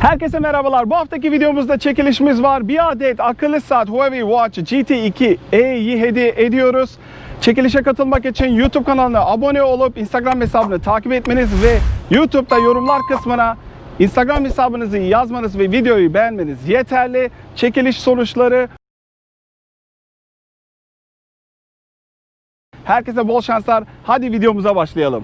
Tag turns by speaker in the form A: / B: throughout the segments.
A: Herkese merhabalar. Bu haftaki videomuzda çekilişimiz var. Bir adet akıllı saat Huawei Watch GT2E'yi hediye ediyoruz. Çekilişe katılmak için YouTube kanalına abone olup Instagram hesabını takip etmeniz ve YouTube'da yorumlar kısmına Instagram hesabınızı yazmanız ve videoyu beğenmeniz yeterli. Çekiliş sonuçları Herkese bol şanslar. Hadi videomuza başlayalım.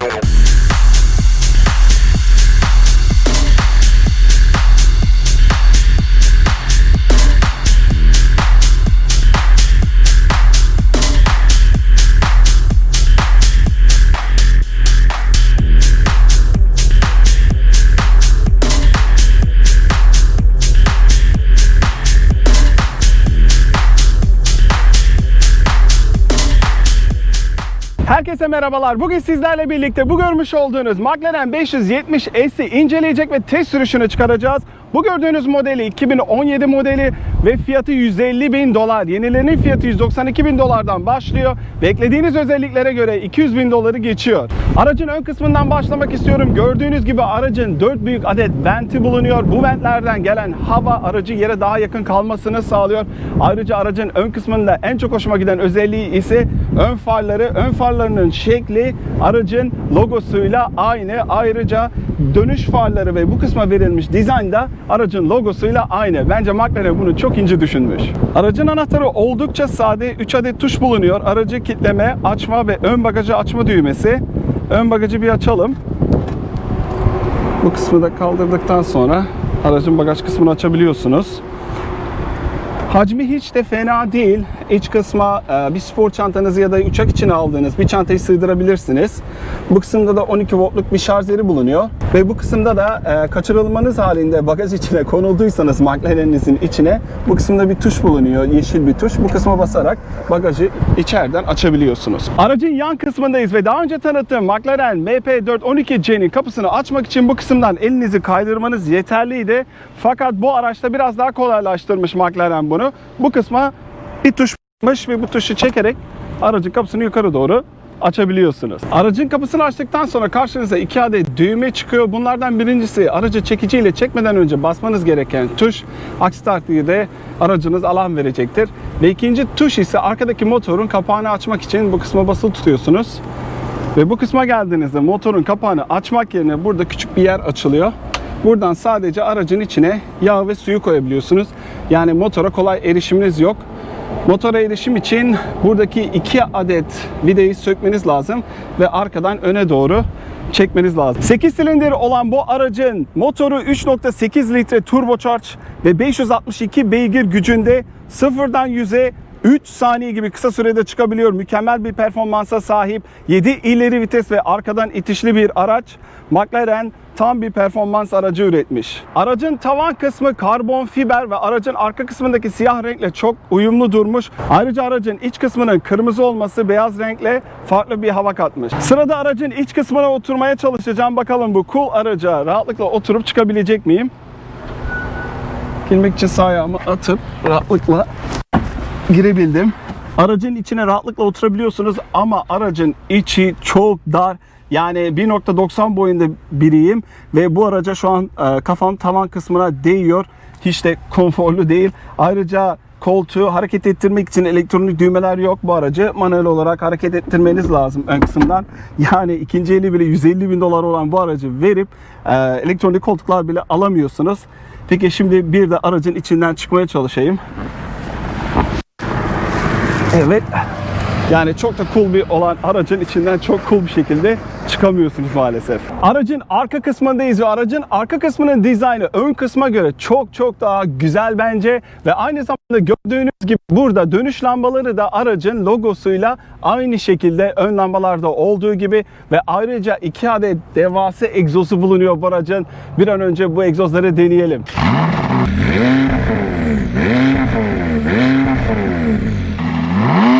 A: Herkese merhabalar. Bugün sizlerle birlikte bu görmüş olduğunuz McLaren 570 S'i inceleyecek ve test sürüşünü çıkaracağız. Bu gördüğünüz modeli 2017 modeli ve fiyatı 150 bin dolar. Yenilerinin fiyatı 192 bin dolardan başlıyor. Beklediğiniz özelliklere göre 200 bin doları geçiyor. Aracın ön kısmından başlamak istiyorum. Gördüğünüz gibi aracın 4 büyük adet venti bulunuyor. Bu ventlerden gelen hava aracı yere daha yakın kalmasını sağlıyor. Ayrıca aracın ön kısmında en çok hoşuma giden özelliği ise ön farları. Ön farlarının şekli aracın logosuyla aynı. Ayrıca dönüş farları ve bu kısma verilmiş dizayn da aracın logosuyla aynı. Bence McLaren bunu çok ince düşünmüş. Aracın anahtarı oldukça sade. 3 adet tuş bulunuyor. Aracı kilitleme, açma ve ön bagajı açma düğmesi. Ön bagajı bir açalım. Bu kısmı da kaldırdıktan sonra aracın bagaj kısmını açabiliyorsunuz. Hacmi hiç de fena değil. İç kısma e, bir spor çantanızı ya da uçak için aldığınız bir çantayı sığdırabilirsiniz. Bu kısımda da 12 voltluk bir şarj yeri bulunuyor. Ve bu kısımda da e, kaçırılmanız halinde bagaj içine konulduysanız McLaren'inizin içine bu kısımda bir tuş bulunuyor. Yeşil bir tuş. Bu kısma basarak bagajı içeriden açabiliyorsunuz. Aracın yan kısmındayız ve daha önce tanıttığım McLaren MP412C'nin kapısını açmak için bu kısımdan elinizi kaydırmanız yeterliydi. Fakat bu araçta biraz daha kolaylaştırmış McLaren bunu. Bu kısma bir tuşmuş ve bu tuşu çekerek aracın kapısını yukarı doğru açabiliyorsunuz. Aracın kapısını açtıktan sonra karşınıza iki adet düğme çıkıyor. Bunlardan birincisi aracı çekiciyle çekmeden önce basmanız gereken tuş. Aksi takdirde aracınız alan verecektir. Ve ikinci tuş ise arkadaki motorun kapağını açmak için bu kısma basılı tutuyorsunuz. Ve bu kısma geldiğinizde motorun kapağını açmak yerine burada küçük bir yer açılıyor. Buradan sadece aracın içine yağ ve suyu koyabiliyorsunuz. Yani motora kolay erişiminiz yok. Motora erişim için buradaki iki adet vidayı sökmeniz lazım ve arkadan öne doğru çekmeniz lazım. 8 silindir olan bu aracın motoru 3.8 litre turbocharge ve 562 beygir gücünde sıfırdan 100'e 3 saniye gibi kısa sürede çıkabiliyor. Mükemmel bir performansa sahip. 7 ileri vites ve arkadan itişli bir araç. McLaren tam bir performans aracı üretmiş. Aracın tavan kısmı karbon fiber ve aracın arka kısmındaki siyah renkle çok uyumlu durmuş. Ayrıca aracın iç kısmının kırmızı olması beyaz renkle farklı bir hava katmış. Sırada aracın iç kısmına oturmaya çalışacağım. Bakalım bu cool araca rahatlıkla oturup çıkabilecek miyim? Girmek için sağ ayağımı atıp rahatlıkla girebildim. Aracın içine rahatlıkla oturabiliyorsunuz ama aracın içi çok dar. Yani 1.90 boyunda biriyim ve bu araca şu an e, kafam tavan kısmına değiyor. Hiç de konforlu değil. Ayrıca koltuğu hareket ettirmek için elektronik düğmeler yok bu aracı. Manuel olarak hareket ettirmeniz lazım ön kısımdan. Yani ikinci eli bile 150 bin dolar olan bu aracı verip e, elektronik koltuklar bile alamıyorsunuz. Peki şimdi bir de aracın içinden çıkmaya çalışayım. Evet. Yani çok da cool bir olan aracın içinden çok cool bir şekilde çıkamıyorsunuz maalesef. Aracın arka kısmındayız ve aracın arka kısmının dizaynı ön kısma göre çok çok daha güzel bence ve aynı zamanda gördüğünüz gibi burada dönüş lambaları da aracın logosuyla aynı şekilde ön lambalarda olduğu gibi ve ayrıca iki adet devasa egzozu bulunuyor bu aracın. Bir an önce bu egzozları deneyelim. Mm-hmm.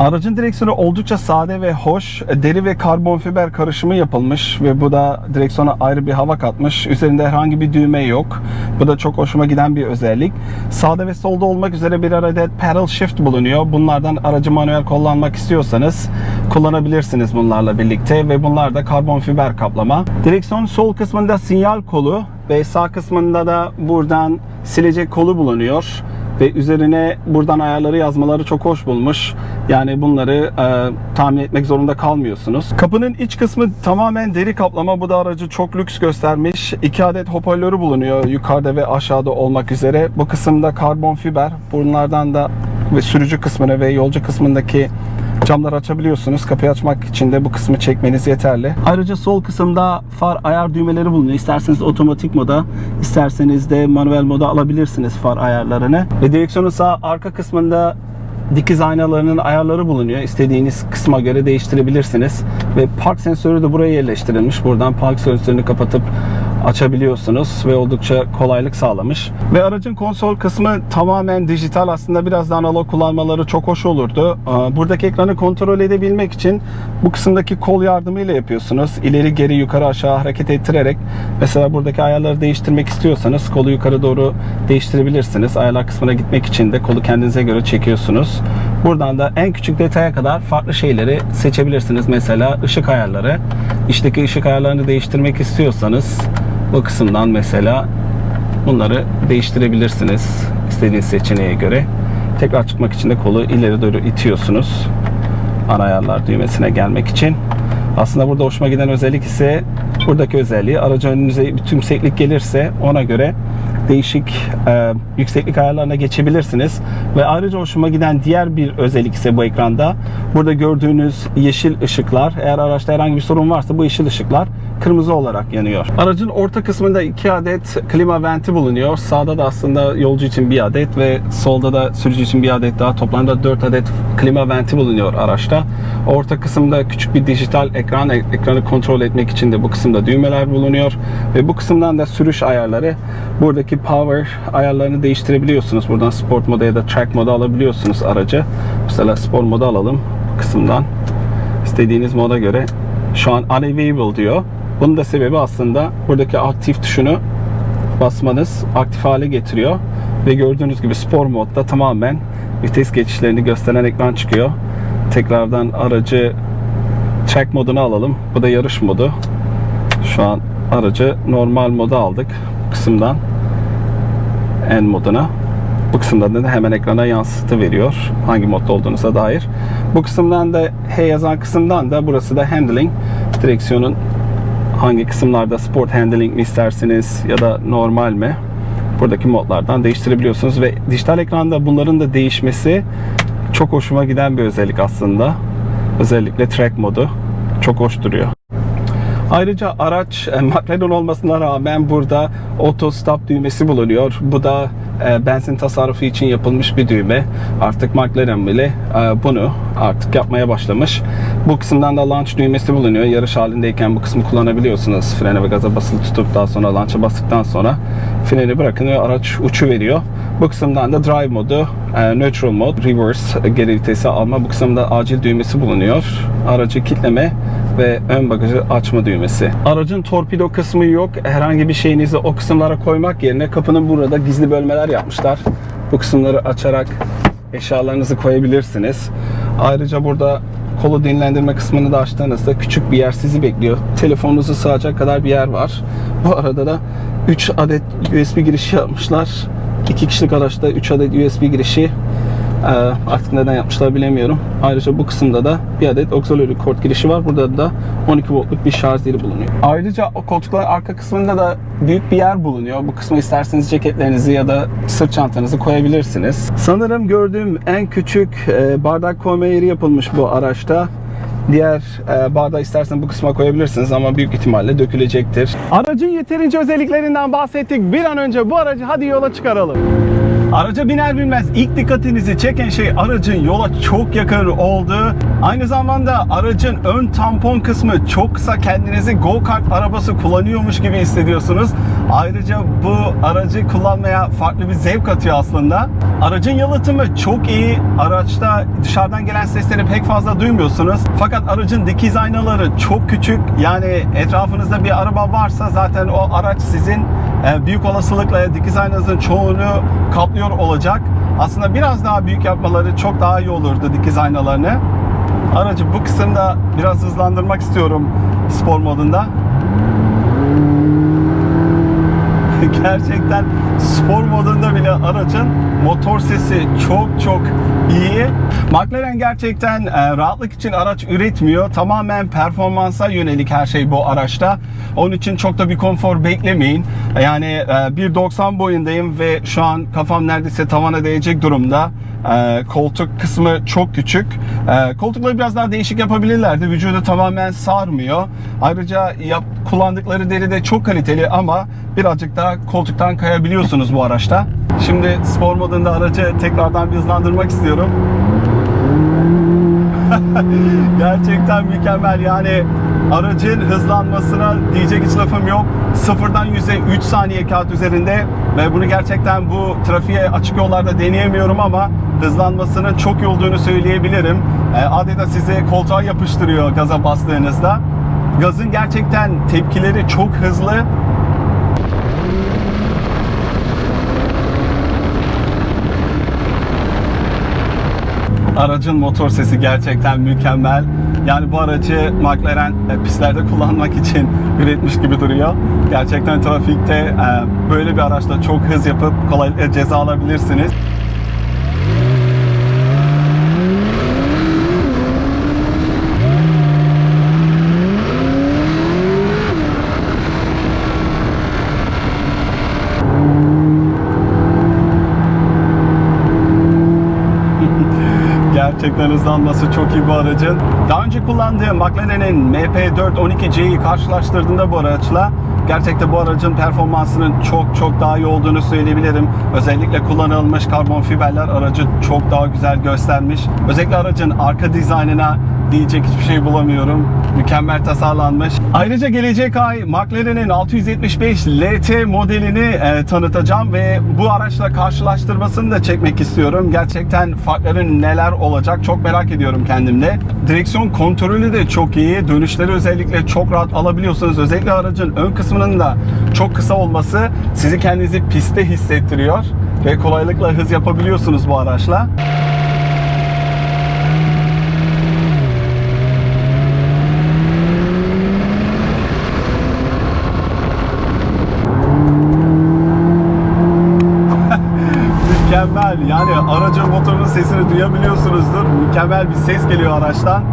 A: Aracın direksiyonu oldukça sade ve hoş. Deri ve karbon fiber karışımı yapılmış ve bu da direksiyona ayrı bir hava katmış. Üzerinde herhangi bir düğme yok. Bu da çok hoşuma giden bir özellik. Sağda ve solda olmak üzere bir adet pedal shift bulunuyor. Bunlardan aracı manuel kullanmak istiyorsanız kullanabilirsiniz bunlarla birlikte ve bunlar da karbon fiber kaplama. Direksiyon sol kısmında sinyal kolu ve sağ kısmında da buradan silecek kolu bulunuyor ve üzerine buradan ayarları yazmaları çok hoş bulmuş. Yani bunları e, tahmin etmek zorunda kalmıyorsunuz. Kapının iç kısmı tamamen deri kaplama. Bu da aracı çok lüks göstermiş. İki adet hoparlörü bulunuyor yukarıda ve aşağıda olmak üzere. Bu kısımda karbon fiber. Bunlardan da ve sürücü kısmını ve yolcu kısmındaki camları açabiliyorsunuz. Kapıyı açmak için de bu kısmı çekmeniz yeterli. Ayrıca sol kısımda far ayar düğmeleri bulunuyor. İsterseniz otomatik moda, isterseniz de manuel moda alabilirsiniz far ayarlarını. Ve direksiyonun sağ arka kısmında dikiz aynalarının ayarları bulunuyor. İstediğiniz kısma göre değiştirebilirsiniz. Ve park sensörü de buraya yerleştirilmiş. Buradan park sensörünü kapatıp açabiliyorsunuz ve oldukça kolaylık sağlamış. Ve aracın konsol kısmı tamamen dijital. Aslında biraz da analog kullanmaları çok hoş olurdu. Aa, Buradaki ekranı kontrol edebilmek için bu kısımdaki kol yardımıyla yapıyorsunuz. İleri geri yukarı aşağı hareket ettirerek mesela buradaki ayarları değiştirmek istiyorsanız kolu yukarı doğru değiştirebilirsiniz. Ayarlar kısmına gitmek için de kolu kendinize göre çekiyorsunuz. Buradan da en küçük detaya kadar farklı şeyleri seçebilirsiniz. Mesela ışık ayarları. İçteki ışık ayarlarını değiştirmek istiyorsanız bu kısımdan mesela bunları değiştirebilirsiniz istediğiniz seçeneğe göre. Tekrar çıkmak için de kolu ileri doğru itiyorsunuz. Ana ayarlar düğmesine gelmek için. Aslında burada hoşuma giden özellik ise buradaki özelliği aracın önünüze bir tümseklik gelirse ona göre değişik e, yükseklik ayarlarına geçebilirsiniz. Ve ayrıca hoşuma giden diğer bir özellik ise bu ekranda burada gördüğünüz yeşil ışıklar eğer araçta herhangi bir sorun varsa bu yeşil ışıklar kırmızı olarak yanıyor. Aracın orta kısmında iki adet klima venti bulunuyor. Sağda da aslında yolcu için bir adet ve solda da sürücü için bir adet daha toplamda 4 adet klima venti bulunuyor araçta. Orta kısımda küçük bir dijital ekran ekranı kontrol etmek için de bu kısımda düğmeler bulunuyor ve bu kısımdan da sürüş ayarları buradaki power ayarlarını değiştirebiliyorsunuz. Buradan sport moda ya da track moda alabiliyorsunuz aracı. Mesela spor moda alalım kısımdan. İstediğiniz moda göre şu an unavailable diyor. Bunun da sebebi aslında buradaki aktif tuşunu basmanız aktif hale getiriyor. Ve gördüğünüz gibi spor modda tamamen vites geçişlerini gösteren ekran çıkıyor. Tekrardan aracı track modunu alalım. Bu da yarış modu. Şu an aracı normal moda aldık bu kısımdan. N moduna. Bu kısımdan da hemen ekrana yansıtı veriyor. Hangi modda olduğunuza dair. Bu kısımdan da H yazan kısımdan da burası da handling. Direksiyonun hangi kısımlarda sport handling mi isterseniz ya da normal mi? Buradaki modlardan değiştirebiliyorsunuz ve dijital ekranda bunların da değişmesi çok hoşuma giden bir özellik aslında. Özellikle track modu çok hoş duruyor. Ayrıca araç e, McLaren olmasına rağmen burada auto stop düğmesi bulunuyor. Bu da e, benzin tasarrufu için yapılmış bir düğme. Artık McLaren bile e, bunu artık yapmaya başlamış. Bu kısımdan da launch düğmesi bulunuyor. Yarış halindeyken bu kısmı kullanabiliyorsunuz. Frene ve gaza basılı tutup daha sonra launch'a bastıktan sonra freni bırakın ve araç uçu veriyor. Bu kısımdan da drive modu, neutral mod, reverse geri vitesi alma. Bu kısımda acil düğmesi bulunuyor. Aracı kitleme ve ön bagajı açma düğmesi. Aracın torpido kısmı yok. Herhangi bir şeyinizi o kısımlara koymak yerine kapının burada gizli bölmeler yapmışlar. Bu kısımları açarak eşyalarınızı koyabilirsiniz. Ayrıca burada kolu dinlendirme kısmını da açtığınızda küçük bir yer sizi bekliyor. Telefonunuzu sığacak kadar bir yer var. Bu arada da 3 adet USB girişi yapmışlar. 2 kişilik araçta 3 adet USB girişi artık neden yapmışlar bilemiyorum. Ayrıca bu kısımda da bir adet auxiliary kort girişi var. Burada da 12 voltluk bir şarj zili bulunuyor. Ayrıca koltukların arka kısmında da büyük bir yer bulunuyor. Bu kısma isterseniz ceketlerinizi ya da sırt çantanızı koyabilirsiniz. Sanırım gördüğüm en küçük e, bardak koyma yeri yapılmış bu araçta. Diğer e, bardağı istersen bu kısma koyabilirsiniz ama büyük ihtimalle dökülecektir. Aracın yeterince özelliklerinden bahsettik. Bir an önce bu aracı hadi yola çıkaralım. Araca biner binmez ilk dikkatinizi çeken şey aracın yola çok yakın olduğu. Aynı zamanda aracın ön tampon kısmı çok kısa kendinizi go-kart arabası kullanıyormuş gibi hissediyorsunuz. Ayrıca bu aracı kullanmaya farklı bir zevk atıyor aslında. Aracın yalıtımı çok iyi. Araçta dışarıdan gelen sesleri pek fazla duymuyorsunuz. Fakat aracın dikiz aynaları çok küçük. Yani etrafınızda bir araba varsa zaten o araç sizin büyük olasılıkla dikiz aynanızın çoğunu kaplıyor olacak. Aslında biraz daha büyük yapmaları çok daha iyi olurdu dikiz aynalarını. Aracı bu kısımda biraz hızlandırmak istiyorum spor modunda. Gerçekten spor modunda bile aracın motor sesi çok çok iyi. McLaren gerçekten e, rahatlık için araç üretmiyor. Tamamen performansa yönelik her şey bu araçta. Onun için çok da bir konfor beklemeyin. Yani e, 1.90 boyundayım ve şu an kafam neredeyse tavana değecek durumda. E, koltuk kısmı çok küçük. E, koltukları biraz daha değişik yapabilirlerdi. Vücudu tamamen sarmıyor. Ayrıca yap, kullandıkları deri de çok kaliteli ama birazcık daha koltuktan kayabiliyorsunuz bu araçta. Şimdi spor modunda aracı tekrardan bir hızlandırmak istiyorum. Gerçekten mükemmel yani aracın hızlanmasına diyecek hiç lafım yok. Sıfırdan 100'e 3 saniye kağıt üzerinde ve bunu gerçekten bu trafiğe açık yollarda deneyemiyorum ama hızlanmasının çok iyi olduğunu söyleyebilirim. E, adeta sizi koltuğa yapıştırıyor gaza bastığınızda. Gazın gerçekten tepkileri çok hızlı. Aracın motor sesi gerçekten mükemmel. Yani bu aracı McLaren e, pistlerde kullanmak için üretmiş gibi duruyor. Gerçekten trafikte e, böyle bir araçla çok hız yapıp kolaylıkla ceza alabilirsiniz. Gerçekten hızlanması çok iyi bu aracın. Daha önce kullandığım McLaren'in MP4 12C'yi karşılaştırdığımda bu araçla gerçekten bu aracın performansının çok çok daha iyi olduğunu söyleyebilirim. Özellikle kullanılmış karbon fiberler aracı çok daha güzel göstermiş. Özellikle aracın arka dizaynına diyecek hiçbir şey bulamıyorum. Mükemmel tasarlanmış. Ayrıca gelecek ay McLaren'in 675 LT modelini e, tanıtacağım ve bu araçla karşılaştırmasını da çekmek istiyorum. Gerçekten farkları neler olacak çok merak ediyorum kendimde. Direksiyon kontrolü de çok iyi. Dönüşleri özellikle çok rahat alabiliyorsunuz. Özellikle aracın ön kısmının da çok kısa olması sizi kendinizi piste hissettiriyor ve kolaylıkla hız yapabiliyorsunuz bu araçla. Mükemmel. Yani aracın motorunun sesini duyabiliyorsunuzdur. Mükemmel bir ses geliyor araçtan.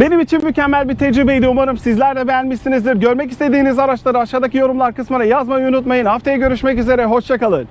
A: Benim için mükemmel bir tecrübeydi. Umarım sizler de beğenmişsinizdir. Görmek istediğiniz araçları aşağıdaki yorumlar kısmına yazmayı unutmayın. Haftaya görüşmek üzere. Hoşçakalın.